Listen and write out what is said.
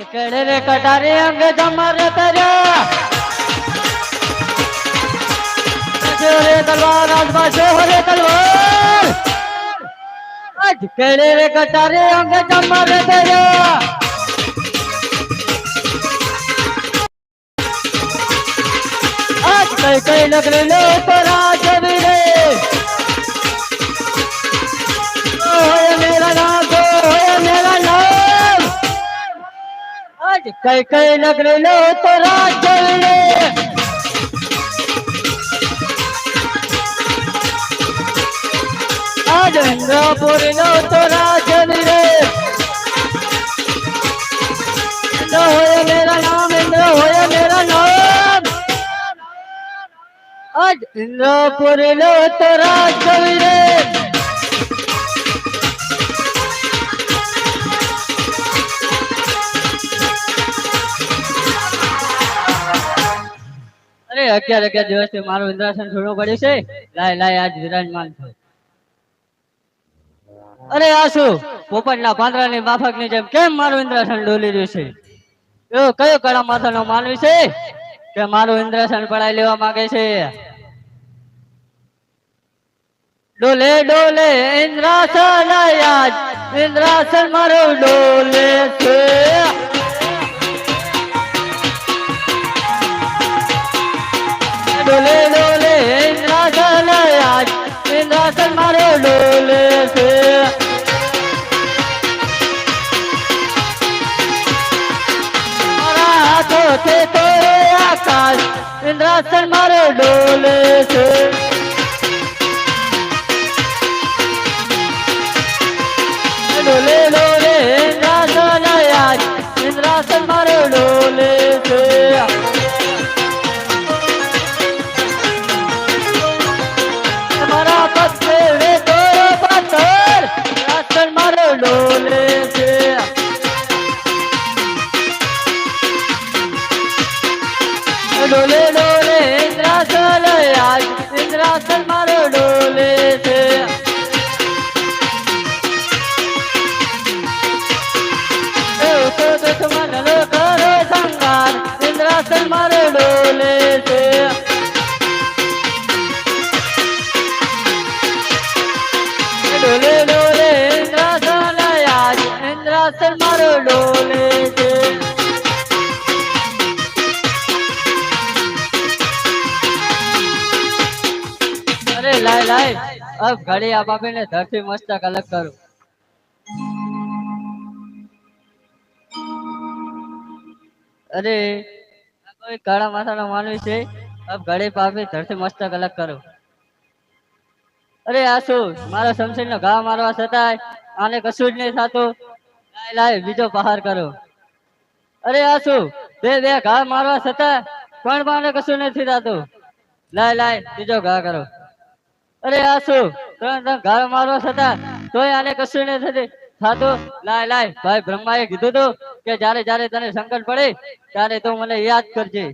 કેડે રે કટારે અંગે તમારે તર્યા રે તલવાર આજમાં જો રે તલવાર આજ કેડે રે કટારે અંગે તમારે તર્યા આજ કઈ કઈ લગરે લો તો કઈ કઈ લગરે લો તો રાજવી રે આજ ઇન્દ્રપુર નો તો રાજવી રે ઇન્દ્ર હોય મેરા નામ ઇન્દ્ર હોય મેરા નામ. આજ ઇન્દ્રપુર નો તો રાજવી રે અરે અગિયાર અગિયાર દિવસથી મારું ઇન્દ્રાસન છોડવું પડ્યું છે. લાય લાય, આજ વિરાજમાન છે. અરે, આ શું? પોપટના પાંદડાની માફકની જેમ કેમ મારું ઇન્દ્રાસન ડોલી રહ્યું છે? એવો કયો કળા માથાનો માનવી છે કે મારું ઇન્દ્રાસન પડાઈ લેવા માંગે છે? ડોલે ડોલે, ઇન્દ્રાસન આજ ઇન્દ્રાસન મારું ડોલે છે. ઇન્દ્રાસન મારો ડોલે છે. મારા હાથોથી તો આકાશ ઇન્દ્રાસન મારો ડોલે છે. ડોલે છે. ડોલે ડોલે ત્રાસ આજ અરે ઘડી આપ આપીને ધરતી મસ્તક અલગ કરું અરે કોઈ કાળા માથાનો માનવી છે અબ ઘડી પાપી ધરતી મસ્તક અલગ કરું અરે આ શું મારા શમશીર નો ઘા મારવા છતાંય આને કશું જ નહીં થતું લાય લાય, બીજો પહાર કરો. અરે આ શું? બે બે ઘા મારવા છતાં પણ પાને કશું નથી થતું. લાય લાય, બીજો ઘા કરો. અરે આ શું? ત્રણ ત્રણ ઘા મારવા છતાં તોય આને કશું નથી થતી. થતું? લાય લાય, ભાઈ બ્રહ્માએ કીધું તું કે જ્યારે જ્યારે તને સંકટ પડે ત્યારે તું મને યાદ કરજે.